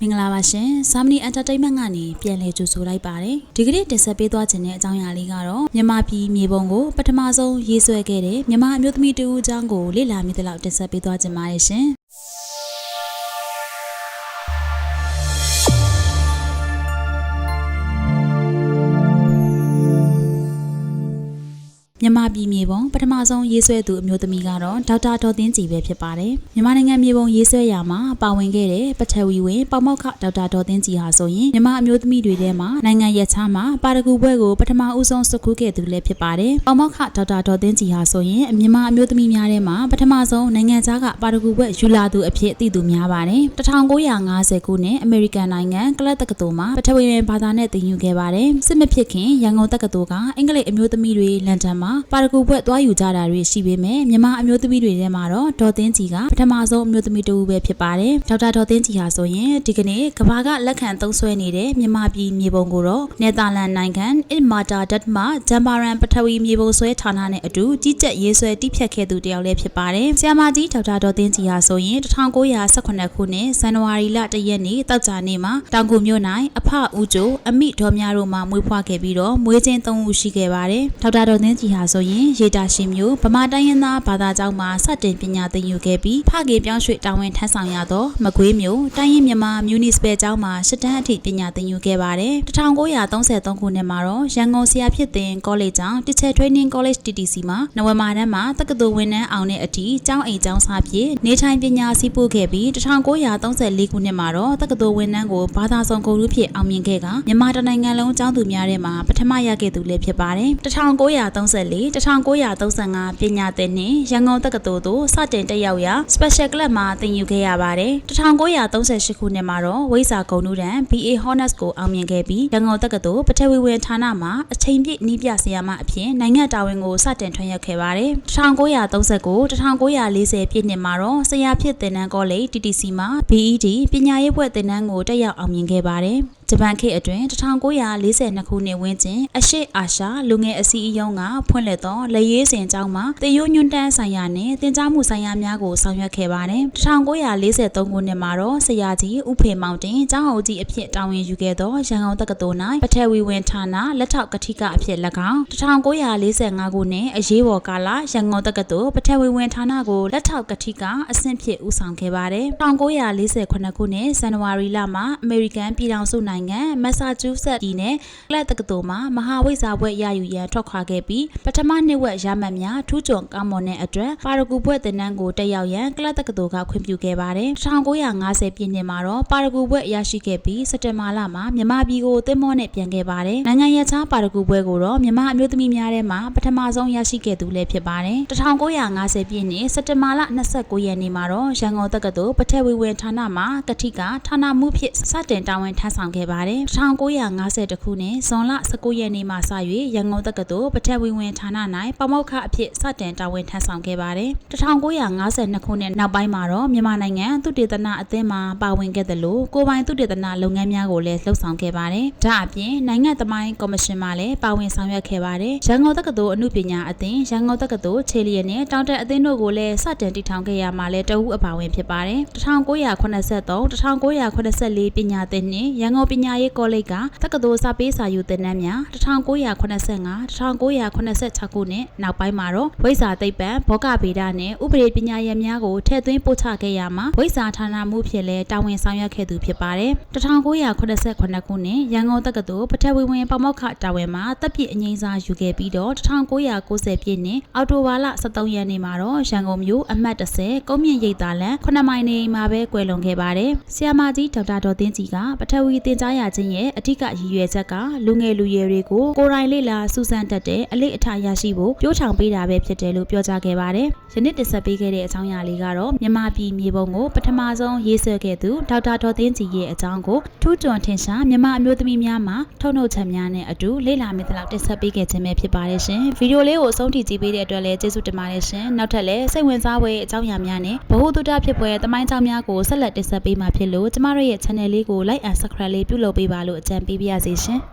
မင်္ဂလာပါရှင်။ Samni Entertainment ကနေပြန်လည်ကြိုဆိုလိုက်ပါတယ်။ဒီကနေ့တင်ဆက်ပေးသွားခြင်းတဲ့အကြောင်းအရာလေးကတော့မြန်မာပြည်မြေပုံကိုပထမဆုံးရေးဆွဲခဲ့တဲ့မြန်မာအမျိုးသမီးတဦးအကြောင်းကိုလေ့လာမိသလောက်တင်ဆက်ပေးသွားခြင်းပါတယ်ရှင်။ မြန်မာပြည်မြေပုံပထမဆုံးရေးဆွဲသူအမျိုးသမီးကတော့ဒေါက်တာဒေါ်သင်းကြည်ပဲဖြစ်ပါတယ်။မြန်မာနိုင်ငံမြေပုံရေးဆွဲရာမှာပါဝင်ခဲ့တဲ့ပထဝီဝင်ပေါမောက်ခဒေါက်တာဒေါ်သင်းကြည်ဟာဆိုရင်မြန်မာအမျိုးသမီးတွေထဲမှာနိုင်ငံရက်ခြားမှာပါရဂူဘွဲကိုပထမဦးဆုံးစကူးခဲ့သူလည်းဖြစ်ပါတယ်။ပေါမောက်ခဒေါက်တာဒေါ်သင်းကြည်ဟာဆိုရင်မြန်မာအမျိုးသမီးများထဲမှာပထမဆုံးနိုင်ငံခြားကပါရဂူဘွဲယူလာသူအဖြစ်သိသူများပါတယ်။1950ခုနှစ်အမေရိကန်နိုင်ငံကလပ်တက္ကသိုလ်မှာပထဝီဝင်ဘာသာနဲ့သင်ယူခဲ့ပါတယ်။စစ်မဖြစ်ခင်ရန်ကုန်တက္ကသိုလ်ကအင်္ဂလိပ်အမျိုးသမီးတွေလန်ဒန်မှာပါရဂူဘွဲသွားယူကြတာတွေရှိပေမဲ့မြန်မာအမျိုးသမီးတွေထဲမှာတော့ဒေါ်သင်းကြည်ကပထမဆုံးအမျိုးသမီးတစ်ဦးပဲဖြစ်ပါတယ်။ဒေါက်တာဒေါ်သင်းကြည်ဟာဆိုရင်ဒီကနေ့ကဘာကလက်ခံသုံးဆွဲနေတဲ့မြန်မာပြည်မြေပုံကိုတော့နယ်သာလန်နိုင်ငံအစ်မာတာဒတ်မှာဂျမ်ဘာရန်ပထဝီမြေပုံဆွဲဌာနနဲ့အတူကြီးကြပ်ရေးဆွဲတိဖြတ်ခဲ့သူတယောက်လည်းဖြစ်ပါတယ်။ဆရာမကြီးဒေါက်တာဒေါ်သင်းကြည်ဟာဆိုရင်1918ခုနှစ်ဇန်နဝါရီလ1ရက်နေ့တောက်ကြနေ့မှာတောင်ကူမြို့၌အဖဦးကျိုအမိဒေါ်များတို့မှမွေးဖွားခဲ့ပြီးတော့မွေးချင်း၃ဦးရှိခဲ့ပါတယ်။ဒေါက်တာဒေါ်သင်းကြည်ဟာဆိုရင်ရေတာရှိမျိုးဗမာတိုင်းရင်းသားဘာသာကျောင်းမှာစတင်ပညာသင်ယူခဲ့ပြီးဖခင်ပြောင်းရွှေ့တာဝန်ထမ်းဆောင်ရသောမကွေးမျိုးတိုင်းရင်းမြန်မာမြူနီစပယ်ကျောင်းမှာရှစ်တန်းအထိပညာသင်ယူခဲ့ပါတယ်1933ခုနှစ်မှာတော့ရန်ကုန်ဆရာဖြစ်တဲ့ကောလိပ်ကျောင်း Teacher Training College TTC မှာနဝမာတန်းမှာတက္ကသိုလ်ဝန်ထမ်းအောင်တဲ့အထိကျောင်းအိမ်ကျောင်းစာဖြစ်နေထိုင်ပညာစီးပို့ခဲ့ပြီး1934ခုနှစ်မှာတော့တက္ကသိုလ်ဝန်ထမ်းကိုဘာသာဆောင်ကိုရုဖြစ်အောင်မြင်ခဲ့ကမြန်မာတနိုင်ငံလုံးကျောင်းသူများထဲမှာပထမရခဲ့သူလည်းဖြစ်ပါတယ်1934 1935ပညာသင်နှင့်ရန်ကုန်တက္ကသိုလ်သို့စတင်တက်ရောက်ရာ Special Club မှာသင်ယူခဲ့ရပါတယ်1938ခုနှစ်မှာတော့ဝိဇာဂုံနုတန် BA Honors ကိုအောင်မြင်ခဲ့ပြီးရန်ကုန်တက္ကသိုလ်ပထဝီဝင်ဌာနမှာအချိန်ပြည့်နှီးပြဆရာမအဖြစ်နိုင်ငံတာဝန်ကိုစတင်ထွန်းရောက်ခဲ့ပါတယ်1939 1940ပြည့်နှစ်မှာတော့ဆရာဖြစ်သင်တန်းကောလိပ် TTC မှာ BED ပညာရေးဘွဲ့သင်တန်းကိုတက်ရောက်အောင်မြင်ခဲ့ပါတယ် ဂျပန်ခေတ်အတွင်း1942ခုနှစ်ဝန်းကျင်အရှိအာရှလူငယ်အစည်းအရုံးကဖွင့်လှစ်သောလက်ရေးစင်ကျောင်းမှာတေယိုညွန်းတန်းဆိုင်ရာနဲ့တင် जा မှုဆိုင်ရာများကိုဆောင်ရွက်ခဲ့ပါတယ်1943ခုနှစ်မှာတော့ဆရာကြီးဥဖေမောင်တင်ကျောင်းအုပ်ကြီးအဖြစ်တာဝန်ယူခဲ့သောရန်ကုန်တက္ကသိုလ်၌ပထဝီဝင်ဌာနလက်ထောက်ကတိကအဖြစ်၎င်း1945ခုနှစ်အရေးပေါ်ကာလရန်ကုန်တက္ကသိုလ်ပထဝီဝင်ဌာနကိုလက်ထောက်ကတိကအဆင့်ဖြစ်ဦးဆောင်ခဲ့ပါတယ်1948ခုနှစ်ဇန်နဝါရီလမှာအမေရိကန်ပြည်ထောင်စုနိုင်ငံမက်ဆာချူးဆက်ပြည်နယ်ကလပ်တက္ကသိုလ်မှာမဟာဝိဇ္ဇာဘွဲ့ရယူရန်ထွက်ခွာခဲ့ပြီးပထမနှစ်ဝက်ရမှတ်များထူးချွန်ကောင်းမွန်တဲ့အတွက်ပါရဂူဘွဲ့သင်တန်းကိုတက်ရောက်ရန်ကလပ်တက္ကသိုလ်ကခွင့်ပြုခဲ့ပါတယ်1950ပြည့်နှစ်မှာတော့ပါရဂူဘွဲ့ရရှိခဲ့ပြီးစက်တင်ဘာလမှာမြန်မာပြည်ကိုသင်္ဘောနဲ့ပြန်ခဲ့ပါတယ်နိုင်ငံရခြားပါရဂူဘွဲ့ကိုတော့မြန်မာအမျိုးသမီးများထဲမှာပထမဆုံးရရှိခဲ့သူလည်းဖြစ်ပါတယ်1950ပြည့်နှစ်စက်တင်ဘာလ29ရက်နေ့မှာတော့ရန်ကုန်တက္ကသိုလ်ပထဝီဝင်ဌာနမှာကတိကဌာနမှုဖြစ်စတင်တာဝန်ထမ်းဆောင်ခဲ့ပါတယ်1950ခုနှစ်ဇွန်လ19ရက်နေ့မှစ၍ရန်ကုန်တက္ကသိုလ်ပထဝီဝင်ဌာန၌ပမောက္ခအဖြစ်စတင်တာဝန်ထမ်းဆောင်ခဲ့ပါတယ်1952ခုနှစ်နောက်ပိုင်းမှာတော့မြန်မာနိုင်ငံသုတေသနအသင်းမှာပါဝင်ခဲ့တယ်လို့ကိုပိုင်သုတေသနလုပ်ငန်းများကိုလည်းလှုပ်ဆောင်ခဲ့ပါတယ်ဒါအပြင်နိုင်ငံသမိုင်းကော်မရှင်မှလည်းပါဝင်ဆောင်ရွက်ခဲ့ပါတယ်ရန်ကုန်တက္ကသိုလ်အမှုပညာအသင်းရန်ကုန်တက္ကသိုလ်ခြေလျက်နဲ့တောင်တက်အသင်းတို့ကိုလည်းစတင်တည်ထောင်ခဲ့ရမှာလည်းတအူးအပါဝင်ဖြစ်ပါတယ်1983 1984ပညာသင်နှင့်ရန်ကုန်ပညာရေးကောလိပ်ကတက္ကသိုလ်စာပေးစာယူသင်တန်းများ1985 1986ခုနှစ်နောက်ပိုင်းမှာတော့ဝိဇာသိပ္ပံဘောဂဗေဒနဲ့ဥပဒေပညာရပ်များကိုထည့်သွင်းပို့ချခဲ့ရမှာဝိဇာဌာနမှုဖြစ်လဲတာဝန်ဆောင်ရွက်ခဲ့သူဖြစ်ပါတယ်1989ခုနှစ်ရန်ကုန်တက္ကသိုလ်ပထဝီဝင်ပမောက္ခတာဝန်မှာတပ်ပြည့်အငိမ့်စာယူခဲ့ပြီးတော့1990ပြည့်နှစ်အောက်တိုဘာလ23ရက်နေ့မှာတော့ရန်ကုန်မြို့အမှတ်30ကုန်းမြင့်ရိပ်သာလန်9မိုင်နေမှာပဲကွယ်လွန်ခဲ့ပါတယ်ဆီယမာကြီးဒေါက်တာဒေါ်သင်းကြည်ကပထဝီတင်ကြားရခြင်းရဲ့အဓိကရည်ရွယ်ချက်ကလူငယ်လူရွယ်တွေကိုကိုယ်တိုင်လေ့လာစူးစမ်းတတ်တဲ့အလေးအထားရရှိဖို့ပြောထောင်ပေးတာပဲဖြစ်တယ်လို့ပြောကြားခဲ့ပါတယ်။ယနေ့တင်ဆက်ပေးခဲ့တဲ့အကြောင်းအရာလေးကတော့မြန်မာပြည်မြေပုံကိုပထမဆုံးရေးဆွဲခဲ့သူဒေါက်တာဒေါ်သင်းကြည်ရဲ့အကြောင်းကိုထူးချွန်ထင်ရှားမြန်မာအမျိုးသမီးများမှာထုတ်နှုတ်ချက်များနဲ့အတူလေ့လာမိသလောက်တင်ဆက်ပေးခဲ့ခြင်းပဲဖြစ်ပါတယ်ရှင်။ဗီဒီယိုလေးကိုအဆုံးထိကြည့်ပေးတဲ့အတွက်လည်းကျေးဇူးတင်ပါတယ်ရှင်။နောက်ထပ်လည်းစိတ်ဝင်စားဖွယ်အကြောင်းအရာများနဲ့ဗဟုသုတဖြစ်ပွဲတမိုင်းကြောင်းများကိုဆက်လက်တင်ဆက်ပေးမှာဖြစ်လို့ကျမတို့ရဲ့ channel လေးကို like and subscribe လေးပြုလုပ်ပေးပါလို့အကြံပေးပါရစေရှင်။